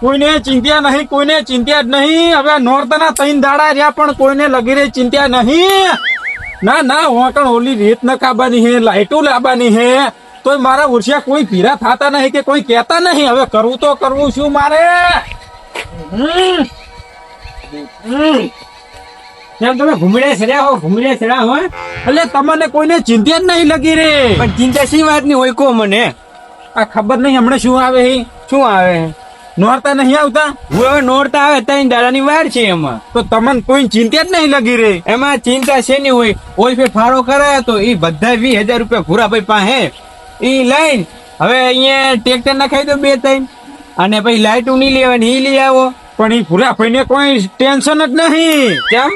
કોઈને ચિંત્યા નહીં, કોઈને ચિંત્યા જ નહીં. હવે નોરતાના ત્રણ દાડા રહ્યા પણ કોઈને લગી રહી ચિંત્યા નહીં. ના ના હોકણ ઓલી રીત ન કાબાની હે લાઈટો લાવવાની હે. તોય મારા ઉર્ષિયા કોઈ ભીરા થતા નહીં કે કોઈ કહેતા નહીં. હવે કરવું તો કરવું શું મારે. હમ. હમ. તમે ઘૂમડે સર્યા હો ઘૂમડે સર્યા હો એટલે તમને કોઈને ચિંતા જ નહીં લગી રે. પણ ચિંતા શી વાતની હોય કો મને. આ ખબર નહીં હમણાં શું આવે હે? શું આવે? નોરતા નહીં આવતા? હું હવે નોરતા આવે ત્રણ દાદાની વાર છે એમાં. તો તમને કોઈ ચિંતા જ નહીં લગી રે. એમાં ચિંતા શેની હોય? ઓય ફેર ફાળો કરાયો તો એ બધા વીસ હજાર રૂપિયા ભૂરાભાઈ પાસે. એ લઈને હવે અહીંયા ટ્રેક્ટર નખાઈ દો બે ત્રણ અને પછી લાઈટો નહીં લેવાની એ લઈ આવો. પણ એ ભૂલા ભાઈને કોઈ ટેન્શન જ નહીં. કેમ?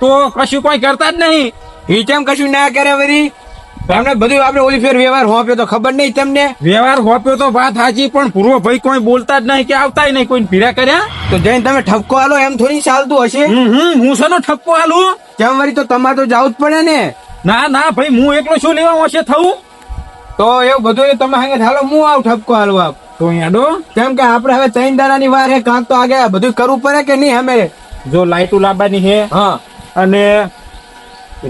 તો કશું કોઈ કરતા જ નહીં. એ કેમ કશું ના કરે વરી? તમને બધું આપણે ઓલી ફેર વ્યવહાર હોપ્યો તો ખબર નહીં તમને? વ્યવહાર હોપ્યો તો વાત સાચી પણ પૂર્વ ભાઈ કોઈ બોલતા જ નહીં કે આવતા નહીં કોઈ ભીરા કર્યા? તો જઈને તમે ઠપકો આલો એમ થોડી ચાલતું હશે? હું શાનો ઠપકો આલું? કેમ વળી તો તમારે તો જવું જ પડે ને. ના ના ભાઈ હું એકલો શું લેવા હશે થવું? તો એવું બધું તમે હાંગે હાલો હું આવું ઠપકો હાલવા તો યાડો કેમ કે આપણે હવે ત્રણ દાડાની વાર હે કાંક તો આગળ બધું કરવું પડે કે નહીં અમે? જો લાઈટો લાવવાની હે હા. અને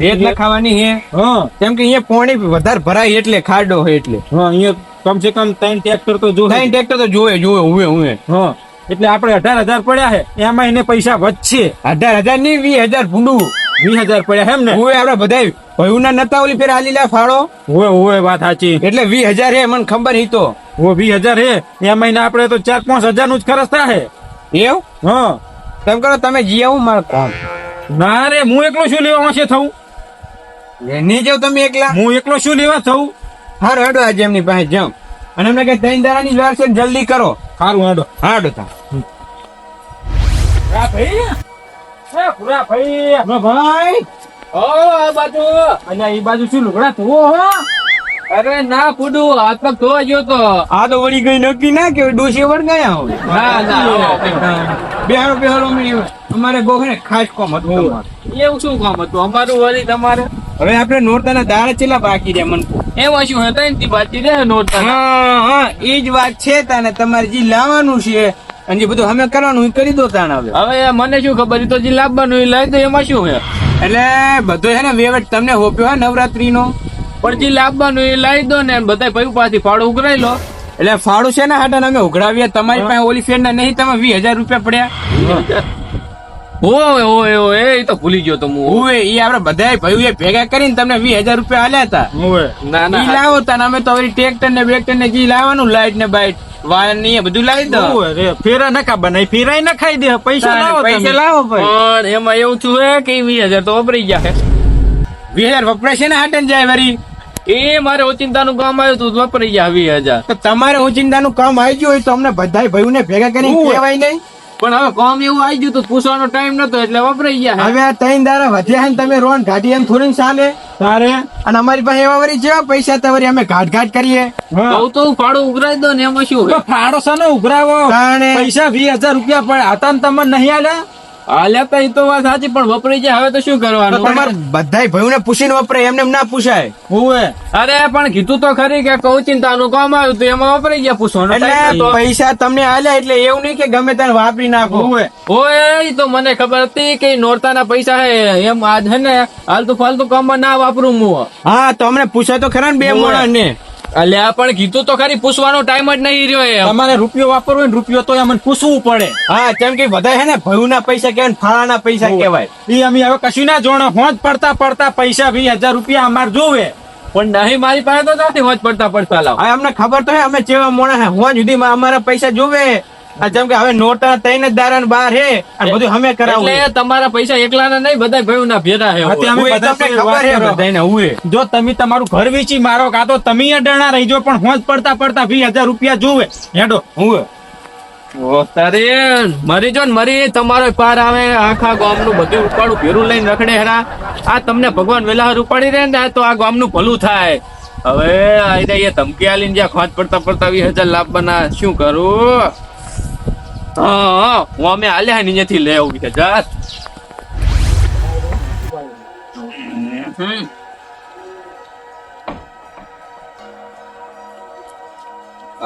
રેત લખાવાની હે. હા. કેમ કે અહીંયા પાણી વધારે ભરાય એટલે ખાડો હોય એટલે. હા અહીંયા કમ સે કમ ત્રણ ટ્રેક્ટર તો જો ત્રણ ટ્રેક્ટર તો જોવે જોવે હુએ હુએ. હા. એટલે આપણે અઢાર હજાર પડ્યા છે. એમાં એને પૈસા વધશે. અઢાર હજાર નહીં વીસ હજાર ભૂંડું. વીસ હજાર પડ્યા એમ ને હું આપડે બધા ભયુના નતા ઓલી ફેર આલી લે ફાળો. હોય હોય વાત સાચી. એટલે વીસ હજાર હે મને ખબર હી તો. ઓ વીસ હજાર હે એ મહિના આપણે તો ચાર પાંચ હજારનું જ ખર્ચ થાય એવું? હા. તેમ કરો તમે જી આવું મારે કામ. ના રે હું એકલો શું લેવા છે થવું નહીં જાવ તમે એકલા? હું એકલો શું લેવા થવું હારો હેડો આજે એમની પાસે જાઉં અને એમને કે ત્રણ દાડાની ની વાર છે જલ્દી કરો. સારું હેડો. હાડો તા. ભાઈ એ પૂરા ભાઈ. ભાઈ. ઓ આ બાજુ. એ બાજુ શું લુગડા ધોવો હો? અરે ના ફૂડુ. હાથ પગ ધોવા ગયો તો. આ તો વળી ગઈ નક્કી ના કે ડોસી વર ગયા હોય. ના ના બેહારો બેહારો અમે અમારે બહુ ને ખાસ કોમ હતું એવું. શું કોમ હતું? અમારું વળી તમારે. હવે આપણે નોરતાના દાળ ચેલા બાકી રહ્યા મન એમ શું હતા ને બાજી રે નોરતા હા હા એ જ વાત છે તને. તમારે જે લાવવાનું છે અને જે બધું અમે કરવાનું એ કરી દો તાણ હવે. હવે મને શું ખબર? તો જે લાવવાનું એ લાવી તો એમાં શું છે? એટલે બધો છે ને વેવટ તમને હોપ્યો હોય નવરાત્રી નો પણ જે લાવવાનું એ લાવી દો ને બધા ભાઈ પાસેથી ફાળો ઉઘરાઈ લો. એટલે ફાળું છે ને હાટા અમે ઉઘરાવ્યા તમારી પાસે ઓલી ફેર ના નહીં તમે વીસ હજાર રૂપિયા પડ્યા. ઓય ઓય ઓય એ તો ભૂલી ગયો તો હું. ઓવે એ આપણે ભાઈ ભાઈઓ ભેગા કરીને તમને વીસ હજાર રૂપિયા આલ્યા હતા ના ઈ ના લાવો તા અમે તો વળી ટ્રેક્ટર ને બેક્ટર ને જે લાવવાનું લાઈટ ને બાઈટ. ને એ બધું લાવી દો. ફેરાય ન ખાઈ દે પૈસા લાવો પૈસા લાવો પણ એમાં એવું થયું કે વીસ હજાર તો વપરાઈ ગયા વીસ હજાર વપરાય છે ને હાટન જાય વળી એ મારે ઓચિંતાનું કામ આવ્યું તું વપરાઈ ગયા વીસ હજાર. તો તમારે ઓચિંતાનું કામ આવી ગયું હોય તો અમને બધા ભાઈઓને ભેગા કરીને ઓવે. કહેવાય નહીં. પણ હવે કામ એવું આવી ગયું તો પૂછવાનો ટાઈમ નતો એટલે વપરાઈ ગયા હવે આ ત્રણ દાડા વધ્યા ને તમે રોન ઘાટી એમ થોડી ચાલે તારે? અને અમારી પાસે એવા વળી જેવા પૈસા તો અમે ઘાટ ઘાટ કરીએ. હા. તો ફાળો ઉઘરાઈ દો ને એમાં શું ફાળો ફાડો સાનો ઉઘરાવો પૈસા વીસ હજાર રૂપિયા પડે હતા ને તમને નહીં આલ્યા? હાલ્યા તો એ તો વાત સાચી પણ વપરી જાય હવે તો શું કરવાનું? તમારે બધા ભાઈઓને પૂછીને વપરાય એમને એમ ના પૂછાય. ઓવે અરે પણ કીધું તો ખરી કે કૌચિંતાનું કામ આવ્યું તો એમાં વપરાઈ ગયા પૂછવાનું એટલે પૈસા તમને આલ્યા એટલે એવું નહીં કે ગમે ત્યારે વાપરી નાખો. હું ઓય તો મને ખબર હતી કે નોરતાના પૈસા હે એમ આજ હે ને હાલતું ફાલતું કામમાં ના વાપરું હું હા તો અમને પૂછાય તો ખરા ને બે. મોણા ને અલ્યા પણ કીધું તો ખરી પૂછવાનો ટાઈમ જ નહીં રહ્યો તમારે રૂપિયો વાપરવો ને રૂપિયો તો અમને પૂછવું પડે. હા કેમ કે બધા હે ને ભાઈઓના પૈસા કહેવાય ફાળા ફાળાના પૈસા કહેવાય. એ અમે હવે કશું ના જોણો હોજ પડતા પડતા પૈસા વીસ હજાર રૂપિયા અમારે જોવે. પણ નહીં મારી પાસે તો નથી હોજ પડતા પડતા લાવ. અમને ખબર તો હે અમે જેવા મોણા હે હોજ સુધી અમારા પૈસા જોવે. જેમ કે હવે નોટા ત્રણ જ દારા ને બાર હે અને બધું અમે કરાવું એટલે તમારા પૈસા એકલાના નહીં બધા ભાઈઓ ના ભેગા હે અમે બધા ખબર હે. બધાને ઉએ જો તમે તમારું ઘર વેચી મારો કાં તો તમે અડાણા રહીજો પણ હોજ પડતા પડતા વીસ હજાર રૂપિયા જોવે. હેડો હું તારે મરી જો ને મરી તમારો પાર આવે આખા ગામનું બધું ઉપાડું ભેરું લઈને રખડે હેરા. આ તમને ભગવાન વેલા ઉપાડી રહે ને તો આ ગામનું ભલું થાય. હવે આ ધમકી આલીને જ્યાં ખોજ પડતા પડતા વીસ હજાર લાભવાના શું કરું? હા હા અમે આલ્યા ને અહીંયાથી લઈ આવું કે જા. હમ.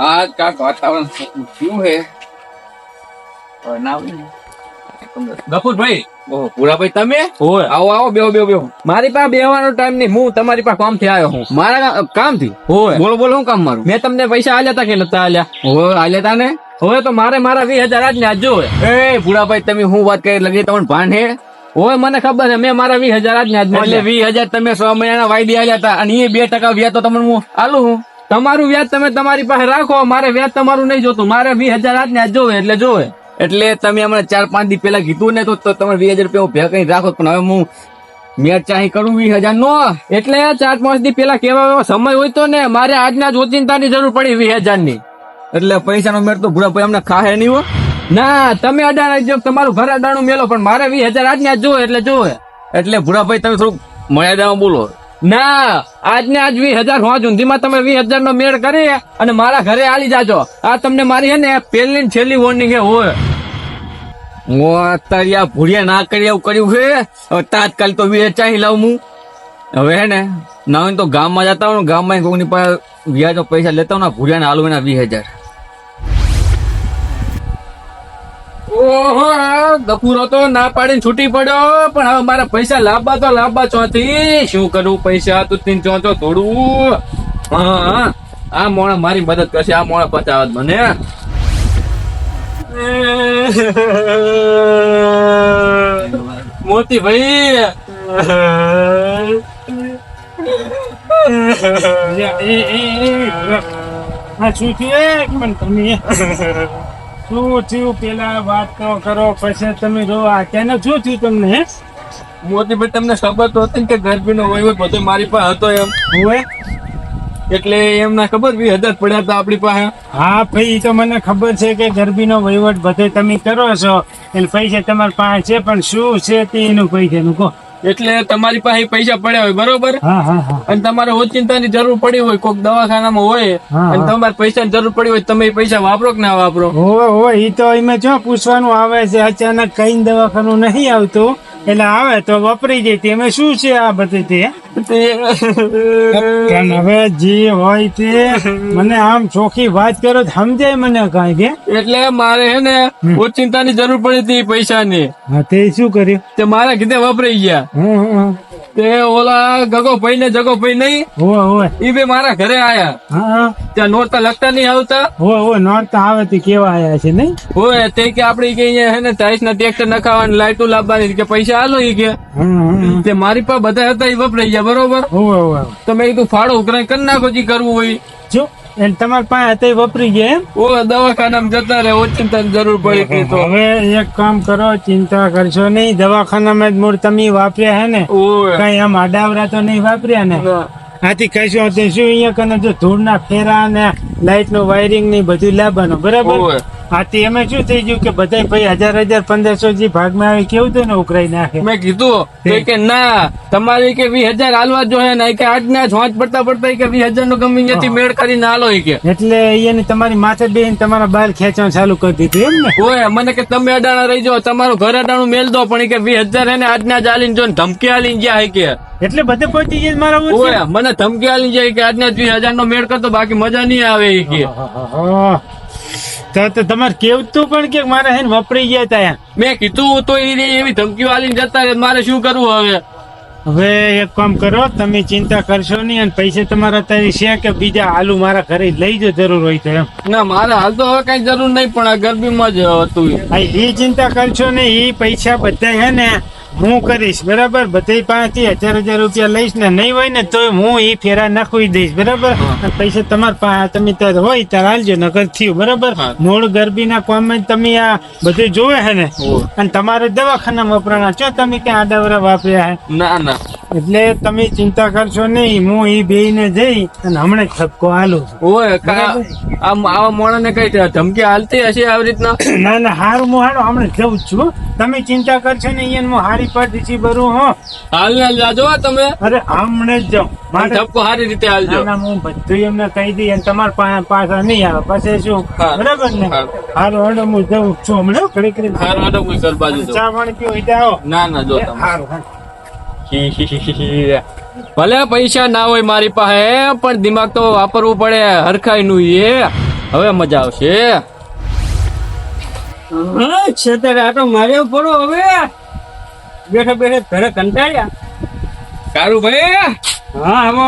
આ કાક વાતાવરણ થયું હે ગફુરભાઈ. ઓહો પૂરાભાઈ તમે? ઓય આવો આવો બેહો બેહો બેહો. મારી પાસે બેહવાનો ટાઈમ નહીં. હું તમારી પાસે કામથી આવ્યો હું. મારા કામથી ઓય બોલો બોલો હું કામ મારું? મેં તમને પૈસા આલ્યા તા કે નતા આલ્યા? ઓહો આલ્યા તા ને હવે તો મારે મારા વીસ હજાર આજ ને આજ જોવે એ પુરાભાઈ તમે હું વાત કરી લગી? તમને ભાન હે? ઓય મને ખબર છે. મેં મારા વીસ હજાર આજ ને આજ એટલે એટલે વીસ હજાર તમે સો મહિનાના વાયદે આલ્યા હતા અને એ બે ટકા વ્યાજ તો તમને હું આલું હું. તમારું વ્યાજ તમે તમારી પાસે રાખો. મારે વ્યાજ તમારું નહીં જોતું. મારે વીસ હજાર આજ ને આજ જોવે એટલે જોવે એટલે તમે હમણાં ચાર, પાંચ દી પેલા કીધું ને તો તમે વીસ હજાર રૂપિયા ભેગા કરીને રાખો, પણ હવે હું મેચ ચાહી કરું વીસ હજાર નો. એટલે ચાર, પાંચ દી પેલા કેવા એવા સમય હોય તો ને મારે આજના જ ઓચિંતાની જરૂર પડી વીસ હજારની એટલે પૈસાનો મેળ તો ભૂરાભાઈ અમને ખાહે નહીં હો. ના, તમે અડાણા જો તમારું ઘર અડાણું મેલો, પણ મારે વીસ હજાર આજ ને આજ જોવે, એટલે જોવે. એટલે ભૂરાભાઈ તમે થોડુંક મર્યાદામાં બોલો. ના, આજને આજ વીસ હજાર હોવા ધીમા તમે વીસ હજાર નો મેળ કરી અને મારા ઘરે આલી જાજો. આ તમને મારી હે ને પેલી છેલ્લી વોર્નિંગ હે, હોય. અત્યારે આ ના કરી એવું કર્યું છે. હવે તાત્કાલિક તો વેચાઈ લઉં હું. હવે હે ને, ના તો ગામમાં જતા હોય ગામમાં કોઈની પાસે વ્યાજનો પૈસા લેતા હોય ને ભૂરિયાને હાલું એના વીસ હજાર. ઓહો, ગફુરો તો ના પાડીને છૂટી પડ્યો, પણ હવે મારા પૈસા લાવવા તો લાવવા ચોથી. શું કરું પૈસા? તું તીન ચોચો થોડું હા. આ મોણા મારી મદદ કરશે, આ મોણા પચાવત મને. મોતી ભાઈ આ શું થયું? એક મિનિટ તમે. શું થયું? પેલા વાત તો કરો પછી તમે જો આ શું થયું તમને મોતીભાઈ તમને ખબર તો હતી ને કે ગરબીનો હોય બધો મારી પાસે હતો એમ. હોય એટલે એમને ખબર વીસ હજાર પડ્યા હતા આપણી પાસે? હા ભાઈ તો મને ખબર છે કે ગરબીનો વહીવટ બધે તમે કરો છો. એટલે પૈસા તમારી પાસે છે પણ શું છે તે એનું પૈસાનું કહો. એટલે તમારી પાસે પૈસા પડ્યા હોય બરોબર? અને તમારે ઓચિંતાની જરૂર પડી હોય કોઈક દવાખાનામાં હોય અને. તમારે પૈસાની જરૂર પડી હોય તમે પૈસા વાપરો કે ના વાપરો? હોય હોય એ તો એમાં જો પૂછવાનું આવે છે અચાનક કઈ દવાખાનું નહીં આવતું. એટલે આવે તો વપરી જાય તેમાં શું છે આ બધી તે? હવે જે હોય તે મને આમ ચોખ્ખી વાત કરો સમજાય મને કઈ કે? એટલે મારે હે ને ઓચિંતાની જરૂર પડી હતી પૈસાની. હા તે શું કર્યું? તે મારા કીધે વપરાઈ ગયા. તે ઓલા ગગો ભાઈ ને જગો ભાઈ નહીં ઈ બે મારા ઘરે આયા. હા ત્યાં નોરતા લગતા નહીં આવતા? હોય હોય નોરતા આવે તે કેવા આયા છે નહીં? હોય તે કે આપડે કે અહીંયા હે ને ટાઈસ ના ટ્રેક્ટર નખાવાની લાઈટો લાવવાની કે પૈસા આલો ઈ કે. તે મારી પાસે બધા હતા ઈ વપરાઈ ગયા બરોબર? હોય હોય તો મેં કીધું ફાળો ઉઘરાઈ કરી નાખો જે કરવું હોય. જો એટલે તમારા પાસે તે વપરી ગયા એમ? ઓ દવાખાનામાં જતા રહે ઓચિંતાની જરૂર પડી ગઈ તો. હવે એક કામ કરો ચિંતા કરશો નહીં. દવાખાનામાં જ મૂળ તમે વાપર્યા હે ને કઈ આમ આડાવરા તો નહીં વાપર્યા ને. આથી કશું હતું શું અહીંયા કને જો ધૂળના ફેરા ને લાઈટનું વાયરિંગ ને બધું લાવવાનું બરાબર? ઓય. તે એમાં શું થઈ ગયું કે બધા ભાઈ હજાર હજાર પંદરસો જે ભાગમાં આવે કેવું તો ને ઉકરાઈ નાખે? મેં કીધું કે ના તમારે કે વીસ હજાર હાલવા જોઈએ ને કે આજના જ હોંચ પડતા પડતા કે વીસ હજાર નો ગમે ત્યાંથી મેળ કરીને હાલો કે. એટલે એને તમારી માથે બેન તમારા બાલ ખેંચવાનું ચાલુ કરી દીધું એમ ને? ઓય મને કે તમે અડાણા રહી જાઓ તમારું ઘર અડાણું મેલ દો પણ કે વીસ હજાર એને આજના જ હાલીને જો ધમકી હાલીને ગયા હે કે. એટલે બધે પહોંચી જાય મારા ઓય મને ધમકી હાલીને જાય કે આજના વીસ હજાર નો મેળ કરતો બાકી મજા નહીં આવે કે. તમારે કેવું પણ કે મારે હે વપરાઈ ગયા તા મેં કીધું તો એ એવી ધમકીઓ આલીને જતા મારે શું કરવું હવે? હવે એક કામ કરો તમે ચિંતા કરશો નહીં અને પૈસા તમારા અત્યારે છે કે બીજા આલુ મારા ઘરે લઈ જો જરૂર હોય તો એમ. ના મારે હાલ તો હવે કઈ જરૂર નહીં પણ આ ગરબીમાં જ હતું એ. ચિંતા કરશો ને એ પૈસા બધા હે ને હું કરીશ બરાબર? બધી પાસેથી હજાર હજાર રૂપિયા લઈશ ને નહીં હોય ને તો હું એ ફેરા નાખવી દઈશ બરાબર? પૈસા તમારા પાસે તમે ત્યારે હોય ત્યારે હાલજો નગર થયું બરાબર? મૂળ ગરબીના કોમેન્ટ તમે આ બધું જોવે હે ને? અને તમારે દવાખાના વપરાણા છો? તમે ક્યાં આડાવરા વાપર્યા હે? ના ના. એટલે તમે ચિંતા કરશો નહીં હું એ બે ને જઈ અને હમણાં ઠપકો હાલું છું. ઓય કા- આમ આવા કઈ ધમકી હાલતી હશે આવી રીતના? ના ના હારું હું હાલો હમણાં જઉં છું. તમે ચિંતા કરશો ને અહીંયા હું હારી પર છી ભરું હો. હાલ હાલ જાજો તમે. અરે હમણાં જ જાઉં. મારે ઠપકો સારી રીતે હાલજો ના ના હું બધું એમને કહી દઈ અને તમારા પાછા નહીં આવે. પછી શું? બરાબર ને. હારું હાલો હું જઉં જ છું હમણાં ઘડી ઘડી હારું હાડો હું બાજુ ચા પાણી પીવો હોય ના ના જો તમે. હારું. ભલે પૈસા ના હોય મારી પાસે પણ દિમાગ તો વાપરવું પડે હરખાઈ નું એ હવે મજા આવશે છેતર માર્યો પડો હવે કંટાળ્યા કારું ભાઈ હા આવો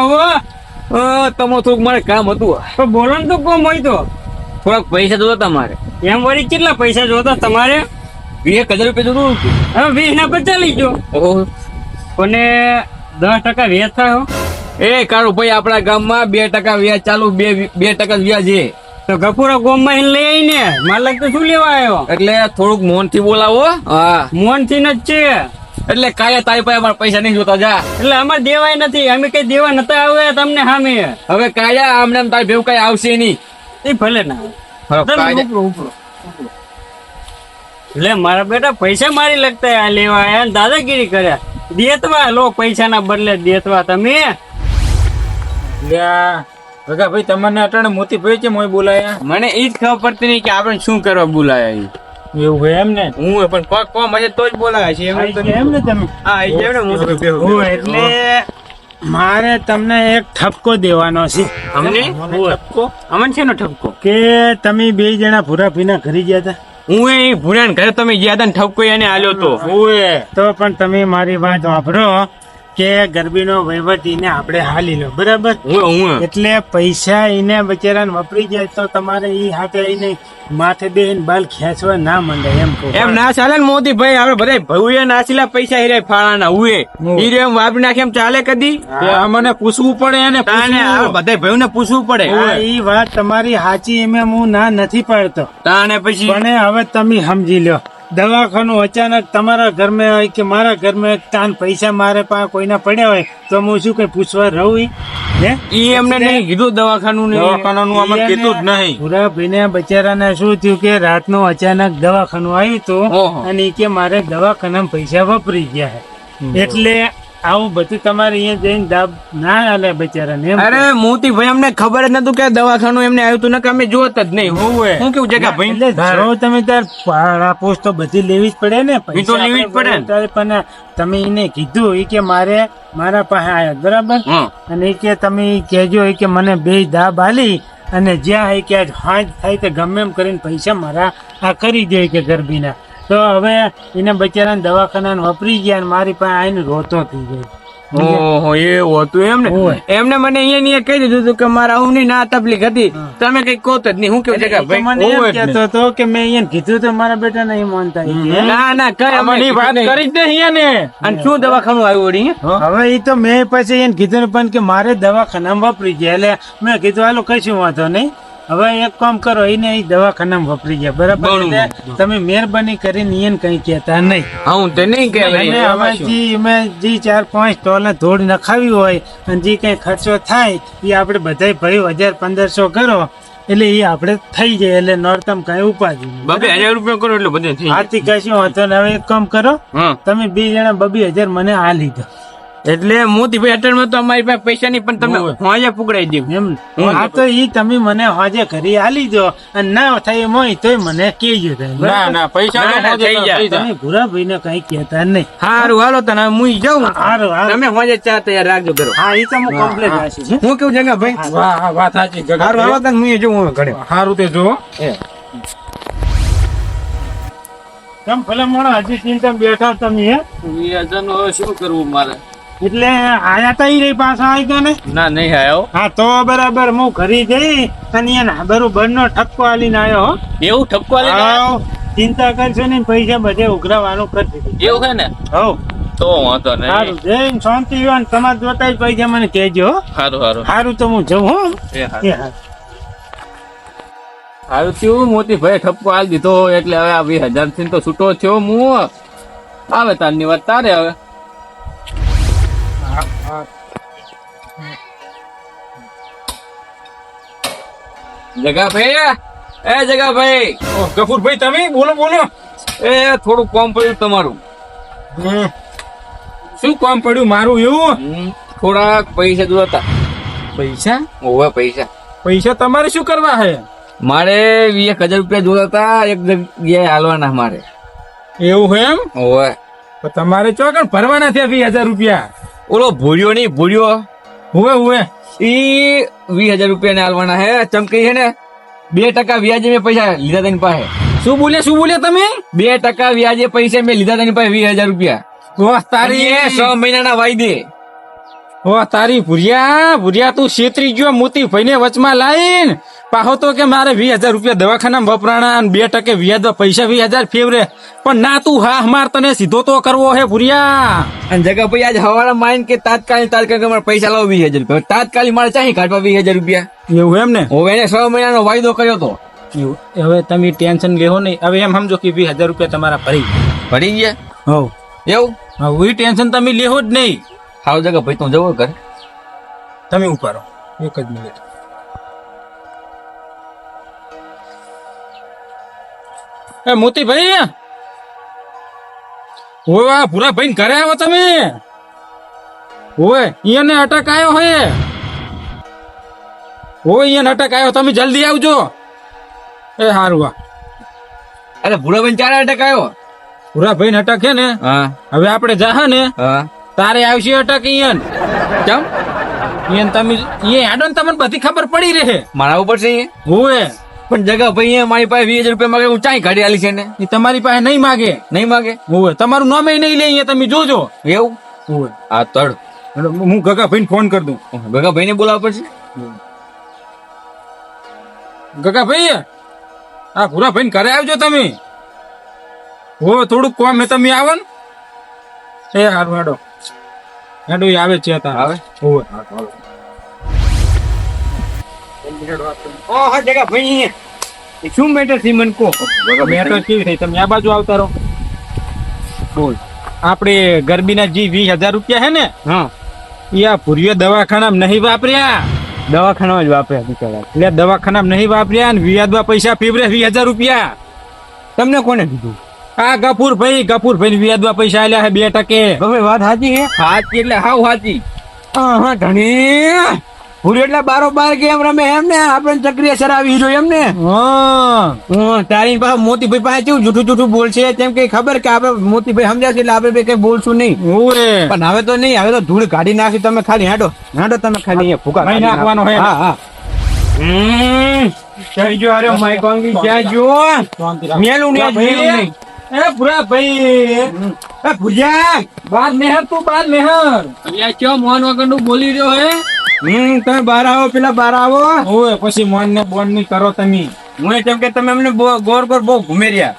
મારે કામ હતું તો તો કોમ હોય તો થોડાક પૈસા જોતા તમારે એમ વળી કેટલા પૈસા જોતા તમારે વીસ હજાર રૂપિયા જોતું. હવે વીસ ના પચાસ લઈ જો અને દસ ટકા વ્યાજ થાય હો. એ કાળુ ભાઈ આપણા ગામમાં બે ટકા વ્યાજ ચાલુ બે બે ટકા વ્યાજ છે. તો ગફુરા ગોમમાં માં લઈ આવીને માલક તો શું લેવા આવ્યો? એટલે થોડુંક મોનથી બોલાવો હા. મોહનથી જ છે. એટલે કાયા તારી પાસે અમારા પૈસા નહીં જોતા જા. એટલે અમારે દેવાય નથી અમે કઈ દેવા નતા આવે તમને સામે. હવે કાયા આમને આમ તારી ભેવું કઈ આવશે નહીં. એ ભલે ના. એટલે મારા બેટા પૈસા મારી લગતા લેવા દાદાગીરી કર્યા. દેતવા લો પૈસા ના બદલે દેતવા તમે. ભગા ભાઈ તમને અટાણે મોતી ભાઈ છે મોય બોલાયા? મને ઈ જ ખબર પડતી નહીં કે આપણે શું કરવા બોલાયા ઈ. એવું હોય એમ ને? હું પણ પગ કોમ મજે તો જ બોલાયા છે એમ ને તમે? હા એ જેવડે હું એટલે મારે તમને એક ઠપકો દેવાનો છે. અમને? અમન છે નો ઠપકો? કે તમે બે જણા ભૂરા ભીના ઘરી ગયા હતા? હું એ ભૂરાણ ઘરે તમે ગયા હતા ને ઠપકો એને આલ્યો તો. તો પણ તમે મારી વાત વાપરો. કે ગરબીનો વહીવટ એને આપણે હાલી લો. બરાબર? એટલે પૈસા એને બચારાને વપરી જાય તો તમારે એ હાથે એને માથે બે બાલ ખેંચવા ના માંડે એમ એમ ના ચાલે ને મોદી ભાઈ આપણે બધા ભવ્ય નાચેલા પૈસા હીરે ફાળાના હુએ. હીરે એમ વાપરી નાખે એમ ચાલે કદી? અમને મને પૂછવું પડે એને બધા ભાઈ ને પૂછવું પડે. એ વાત તમારી સાચી એમ હું ના નથી પાડતો. તાને પછી પણ હવે તમે સમજી લ્યો. દવાખાનું અચાનક તમારા ઘરમાં હોય કે મારા ઘરમાં તાન પૈસા મારે પાસે કોઈના પડ્યા હોય તો હું શું કઈ પૂછવા રહું? હે? એ એમને નહીં કીધું દવાખાનું નહીં દવાખાનાનું અમને કીધું જ નહીં. પૂરા ભાઈને બચારાને શું થયું કે રાતનું અચાનક દવાખાનું આવ્યું તો અને કે મારે દવાખાનામાં પૈસા વપરી ગયા એટલે આવું બધું તમારે અહીંયા જઈને દાબ ના હાલે બચારાને અરે મોતી ભાઈ અમને ખબર જ નતું કે દવાખાનું એમને આવ્યું હતું ને કે અમે જોત જ નહીં. હોવે. હું કેવું જગા ભાઈ એટલે જો તમે તાર પાળાપોસ તો બધી લેવી જ પડે ને પૈસા તો લેવી જ પડે. તારે પણ તમે એને કીધું એ કે મારે મારા પાસે આયા બરાબર? અને એ કે તમે કહેજો એ કે મને બે દાબ આલી અને જ્યાં ઈ કે આજ હાંજ થાય તે ગમે એમ કરીને પૈસા મારા આ કરી દે કે ગરબીના. તો હવે એને બચારાને દવાખાના વપરી ગયા અને મારી પાસે આઈને રોતો થઈ ગયો. ઓહો એવું હતું એમ ને એમને મને અહીંયા કહી દીધું હતું કે મારા આવું ના તકલીફ હતી. તમે કઈ કહો જ નહીં. હું કેવું જગા ભાઈ. કહેતો હતો કે મેં અહીંયા કીધું તો મારા બેટા નહીં માનતા ના ના કઈ અમે આમાંની વાત કરી જ નહીં ને. અને શું દવાખાનું આવ્યું વળી? હવે એ તો મેં પછી એને કીધું પણ કે મારે દવાખાનામાં વાપરી ગયા. એટલે મેં કીધું હાલો કશું વાંધો નહીં. હવે એક કામ કરો એને દવાખાનામાં વપરી ગયા બરાબર? તમે મહેરબાની કરીને એને કઈ કહેતા નહીં. હું તે નહીં કહેવાય. હવે જી અમે જે ચાર પાંચ ટોલે ધોળ નખાવી હોય અને જે કઈ ખર્ચો થાય એ આપણે બધાય ભાઈ હજાર પંદરસો કરો એટલે એ આપણે થઈ જાય એટલે નોરતમ કઈ ઉપાધિ. બબે હજાર રૂપિયા કરો એટલે બધે થઈ. આથી કશું વાંધો ને હવે એક કામ કરો. તમે બે જણા બબી હજાર મને આ લીધો. એટલે મોતી ભાઈ અટલ તો અમારી પાસે પૈસા નહીં પણ તમને હોજે પુકડાઈ દઉં. એમ. આ તો ઈ તમે મને હોજે કરી આલી દો. અને ના થાય એમ હોય તોય મને કહેજો ના ના પૈસા. તમે ભૂરાભાઈ ને કઈ કહેતા નહીં. હારું હાલો તને હું જાઉં. હારું તમે હોજે ચા તૈયાર રાખજો કરો હા ઈ તો હું કમ્પ્લેટ રાખીશ હે. હું કેવું જગા ભાઈ? વાહ વાહ, વાત સાચી હારું હાલો. તને હું જઉં ઘરે. હારું તે જો તમ ભલે મોણો હજી ચિંતા બેઠા તમે હે? શું કરવું મારે? એટલે આયા તા ઈ રહી પાછા આવી ગયા ને? ના નહીં આવ્યો હા તો બરાબર હું ઘરે જઈ અને એને બરોબર નો ઠપકો આલીને આવ્યો હો. એવું ઠપકો હાવ, ચિંતા કરશો ને પૈસા બધે ઉઘરાવાનું કરી દીધું. એવું છે ને? હવ તો વાંધો સારું જઈને શાંતિ હોય ને તમારે જોતા જ પૈસા મને કહેજો સારું સારું સારું તો હું જઉં હો. એ એ સારું થયું મોતી ભાઈ ઠપકો આલી દીધો એટલે હવે આ વીસ હજારથી તો છૂટો થયો હું આવે તારની વાત તારે હવે? જગા ભાઈ એ જગાભાઈ. ગફુરભાઈ તમે? બોલો બોલો. એ થોડું કોમ પડ્યું તમારું. શું કામ પડ્યું? મારું એવું? થોડાક પૈસા જોતા પૈસા? ઓવા પૈસા. પૈસા તમારે શું કરવા હે? મારે વીસ એક હજાર રૂપિયા જોતા એક જગ્યાએ હાલવાના મારે. એવું એમ? ઓવે. તમારે ચોકણ ભરવાના છે વીસ હજાર રૂપિયા? ઓલો ભૂર્યો નહીં ભૂર્યો. હુએ હુએ. ઈ વીસ હજાર રૂપિયા ને આલવાના હે ચમકી છે ને? બે ટકા વ્યાજે મેં પૈસા લીધા તેની પાસે. શું બોલ્યા શું બોલ્યા તમે? બે ટકા વ્યાજે પૈસા મેં લીધા તેની પાસે વીસ હજાર રૂપિયા. વાહ તારી એ છ મહિનાના વાયદે. વાહ તારી ભૂરિયા ભૂરિયા તું છેતરી ગયો મોતી ભાઈને વચમાં લાઈન પાહો તો કે મારે વીસ હજાર રૂપિયા દવાખાના વપરાણા અને બે ટકે વ્યાજ પૈસા વીસ હજાર ફેવરે. પણ ના તું હા માર તને સીધો તો કરવો હે ભૂરિયા. અને જગા ભાઈ આજ હવાના માઇન કે તાત્કાલિક તાત્કાલિક મારે પૈસા લાવો વીસ હજાર રૂપિયા. તાત્કાલિક મારે ચાહી કાઢવા વીસ હજાર રૂપિયા? એવું એમ ને? હવે એને છ મહિનાનો વાયદો કર્યો તો. હવે તમે ટેન્શન લેવો નહીં. હવે એમ સમજો કે વીસ હજાર રૂપિયા તમારા ભરી ભરી ગયા? હો એવું? હવે એ ટેન્શન તમે લેવો જ નહીં. હાવ જગા ભાઈ તું જવો કર. તમે ઉપાડો એક જ મિનિટ. એ મોતીભાઈ! ઓય વાહ પૂરા ભાઈ ઘરે આવો તમે! ઓય ઈયાને અટક આવ્યો હોય ઓય ઈયાને અટક આવ્યો તમે જલ્દી આવજો! એ હારું વાહ અરે ભૂરાભાઈ ચાર અટક આવ્યો ભૂરા ભાઈ અટક છે ને? હા. હવે આપણે જાહા ને? હા. તારે આવશે અટક ઈયન. કેમ? ઈયન તમે ઈએ આડો ને તમને બધી ખબર પડી રહે. મારા ઉપર છે ઓય. પણ જગા ભાઈ એ મારી પાસે વીસ રૂપિયા માંગે હું ચાઈ કાઢી આલી છે ને એ તમારી પાસે નહીં માગે? નહીં માગે? ઓય તમારું નામે નહીં લે અહીંયા તમે જોજો. એવું? ઓય આ તડ. હું ગગા ભાઈને ફોન કરી દઉં. ગગાભાઈને ભાઈ ને બોલાવવા પડશે? ગગા ભાઈ આ ભૂરા ભાઈને ઘરે આવજો તમે. હો થોડુંક કોમ હે તમે આવો ને. એ હારું હેડો. હેડો આવે છે આવે? ઓય ઓહો જગા ભાઈ શું મેટરથી મન કો મેટર કેવી થઈ તમે આ બાજુ આવતા રહો. બોલ. આપણે ગરબીના જે વીસ હજાર રૂપિયા હે ને હા. એ આ ભૂરીઓ દવાખાનામાં નહીં વાપર્યા. દવાખાનામાં જ વાપર્યા બિચારા. એટલે દવાખાનામાં નહીં વાપર્યા ને વ્યાજમાં પૈસા ફીવરે વીસ હજાર રૂપિયા. તમને કોને કીધું? આ ગફુર ભાઈ ગફુર ભાઈ વ્યાજમાં પૈસા આલ્યા હે બે ટકે. હવે વાત સાચી હે સાચી એટલે હાવ હાચી હા હા ધણી. એટલે બારો બાર ગેમ રમે એમ ને? આપણે ચક્રિય સરાવી હીરો એમ ને? તારી પાસે મોતીભાઈ પાસે કેવું જૂઠું જૂઠું બોલશે તેમ કે ખબર કે આપણે મોતીભાઈ સમજાશે એટલે આપણે કઈ બોલશું નહીં. પણ હવે તો નહીં હવે તો ધૂળ કાઢી નાખી તમે ખાલી હાડો. હાડો તમે ખાલી અહીંયા ફૂકા નાખવાનો હા હા. અરે માય કોંગી ક્યાં ગયો મેલું નહીં. એ ભાઈ. એ ભુજા બાર મેહર તું બાર મેહર. ક્યાં મોહન વગરનું બોલી રહ્યો હે? હમ તમે બહાર આવો પેલા બહાર આવો. ઓય પછી મોન ને બોનની કરો તમે. હું કેમ કે તમે અમને ગોર ગોર બહુ ઘૂમે રહ્યા.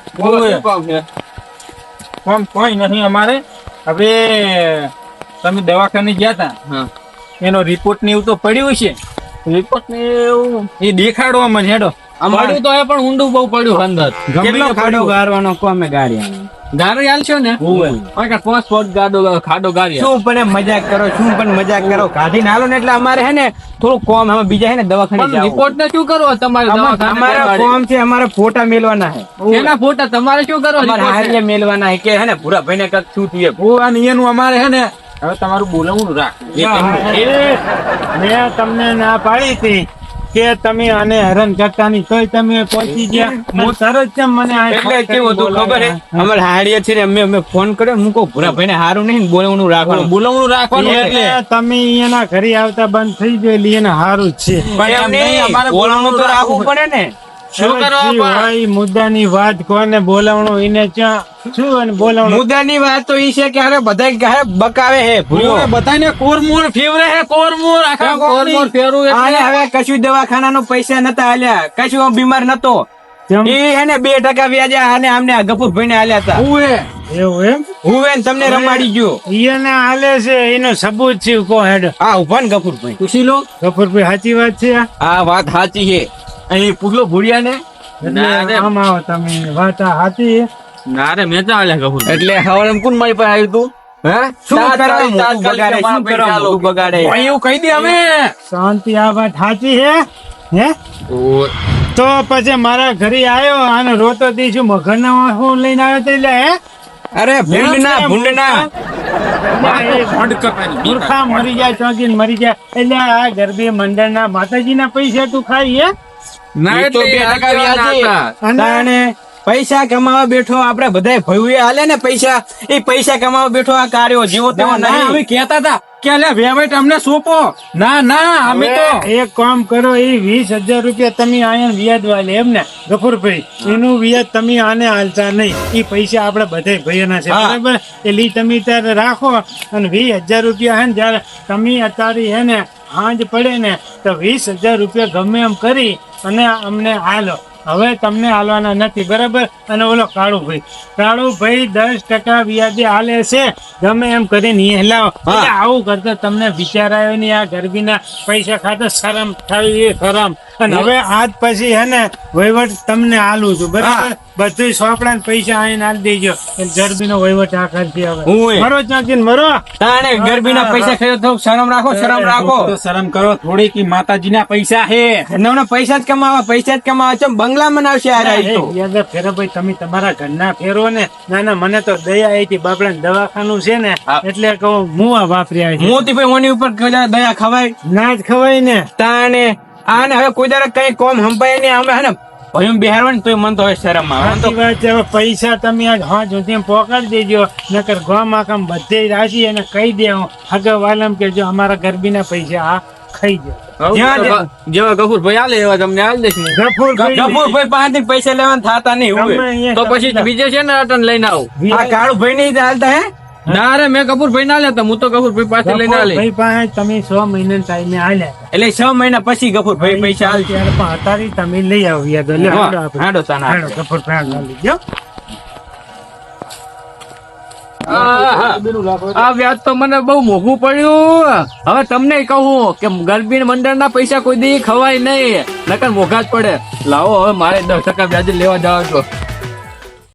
કામ કોઈ નહીં અમારે. હવે તમે દવાખાને ગયા તા. એનો રિપોર્ટ ને એવું તો પડ્યું છે રિપોર્ટ ને એવું એ દેખાડો અમને હેડો. પડ્યું તો પણ ઊંડું બહુ પડ્યું. અંદર કેટલો ખાડો ગારવાનો કોમે ગાર્યા ગાડી હાલશો ને? કારણ કે પાંચ ગાડો ખાડો ગાડી શું પણ મજાક કરો શું પણ મજાક કરો? કાઢી નાલો ને એટલે અમારે હે ને થોડું કોમ અમે બીજા હે ને દવાખાને પણ રિપોર્ટ ને શું કરો? તમારે અમારે દવાખાને અમારે ગાડી? કોમ છે અમારે ફોટા મેલવાના હે. એના ફોટા? તમારે શું કરો અમારે report ને? મેલવાના હે કે હે ને ભૂરા ભાઈને કાંઈક શું થયું. ઓ એનું અમારે હે ને હવે તમારું બોલવું રાખ. મેં તમને ના પાડી હતી. કે તમે આને હેરાન કરતા નહીં તોય તમે પહોંચી ગયા. હું તરત છે મને એટલે કેવું હતું ખબર હે? અમારે હાડીએ છે ને અમે અમે ફોન કર્યો હું કહું ભૂરા ભાઈને હારું નહીં ને બોલવાનું રાખવાનું. બોલવાનું રાખવાનું એટલે તમે એના ઘરે આવતા બંધ થઈ ગયો એટલે એને સારું જ છે. પણ એમ નહીં, અમારે બોલવાનું તો રાખવું પડે ને. શું કરવા જે પણ? હોય ઈ મુદ્દાની વાત કોને બોલાવણું એને ક્યાં? શું અને બોલાવણું? મુદ્દાની વાત તો ઈ છે કે હારે બધા ઘરે બકાવે હે ભૂરો બધાને કોરમોર ફેવરે હે કોરમોર આખા કોરમોર ગામની. એટલે? હવે કશું દવાખાના પૈસા નતા આલ્યા કશું આમ બીમાર નતો. જેમ એ હે ને બે ટકા વ્યાજે આને આમને ગફુરભાઈ ને આલ્યા હતા. ઓય એવું એમ? હું એને તમને રમાડી ગયો. એને હાલે છે એનો સબૂત છે કો હેડ. હા ઊભા ને ગફુર ભાઈ પૂછી લો. ગફુરભાઈ સાચી વાત છે આ? આ વાત સાચી છે. અહીં પુગલો ભૂરિયા ને? ના રે. આમ આવો તમે. વાત આ ના રે મેં તો આલ્યા કબૂલ એટલે હવારે કોણ મારી પાસે આવ્યું તું? હે? શું તાત્કાલિક- કરવા? બગાડે શું કરવા? પૈસા લો. મોટું બગાડે. એવું કહી દે અમે શાંતિ આ વાત સાચી હે? હે? તો પછી મારા ઘરે આવ્યો અને રોતો દી શું મગરના હું લઈને આવ્યો તો એટલે હે? અરે ભૂંડના ભૂંડના. મૂર્ખા મરી જાય ચોકી મરી જાય એટલે આ ગરબી મંડળના માતાજીના પૈસા તું ખાઈ હે? ના તો બે ટકા વ્યાજે. હતા. અને તાણે પૈસા કમાવા બેઠો આપડે બધા ભયું હાલે ને પૈસા. એ પૈસા કમાવા બેઠો આ કાર્યો જેવો તેવો ના, ના, અમે નહીં હતા કે અલ્યા વેવાઈટ અમને સોંપો. ના ના અમે તો એક કામ કરો એ વીસ હજાર રૂપિયા તમે અહીંયા વ્યાજ વાલે એમ ને ગફુરભાઈ એનું વ્યાજ તમે આને હાલતા નહીં. એ પૈસા આપણે બધા ભાઈઓના છે બરાબર? એટલે તમે ત્યારે રાખો અને વીસ હજાર રૂપિયા હે ને જયારે તમે અત્યારે હે ને હાંજ પડે ને તો વીસ હજાર રૂપિયા ગમે એમ કરી અને અમને હાલો હવે તમને હાલવાના નથી બરાબર? અને ઓલો કાળુભાઈ. કાળુભાઈ દસ ટકા વ્યાજે હાલે છે ગમે એમ કરીને ઈ હલાવો આવું કરતો તમને વિચાર આવ્યો નહીં આ ગરબીના પૈસા ખાતે શરમ થાય એ શરમ. અને હવે આજ પછી હે ને વહીવટ તમને હાલું છું બરાબર? બધું સોપડા પૈસા આવીને હાલ દેજો. ગરબી નો વહીવટ આ કરતી હવે. મરો ચાંચી મરો. તાણે ગરબીના પૈસા ખાયો તો શરમ રાખો શરમ રાખો. શરમ કરો થોડી કે માતાજીના પૈસા હે. એના પૈસા જ કમાવા પૈસા જ કમાવા. ચમ બંગલા મનાવશે આ રાઈ ફેરો ભાઈ તમે તમારા ઘરના ફેરો ને ના ના મને તો દયા આવી હતી બાપડા દવાખાનું છે ને એટલે કહું હું આ વાપર્યા છે. ભાઈ ઓની ઉપર દયા ખવાય? ના જ ખવાય ને. તાણે આને હવે કોઈ દાડે કઈ કોમ હંપાય ને અમે હે ને ભયું બિહારવા ને તોય મન તો હવે શરમ આવે. તો વાત હવે પૈસા તમે આજ હા જોતી પોકાડી દેજો. નકર ગામ આખા બધે રાશી અને કહી દે હું. આગળ વાલમ કેજો અમારા ગરબીના પૈસા આ ખાઈ ગયો જેવા ગફુર ભાઈ આલે એવા તમને આલ દેશ ને ગફુર ગફુરભાઈ પાસેથી પૈસા લેવાના થતા નહીં તો પછી બીજે છે ને અટન લઈને આવું. આ કાળુ ભાઈ નહીં ચાલતા હે? ના રે મેં કપૂરભાઈ ના લેતા હું તો કપૂરભાઈ પાસે લઈને આલે. ગફુરભાઈ પાસે તમે છ મહિના ટાઈમે આલ્યા એટલે છ મહિના પછી ગફુરભાઈ પૈસા આલ ત્યારે પણ અત્યારે તમે લઈ આવ્યા તો લે હાડો તાના. હાલો, ગફુરભાઈ ના લઈ. આ વ્યાજ તો મને બહુ મોઘું પડ્યું. હવે તમને કહું કે ગરબી મંડળ ના પૈસા કોઈ દી ખવાય નહીં નકર મોઘા જ પડે. લાવો હવે મારે દસ ટકા વ્યાજ લેવા જાવ છો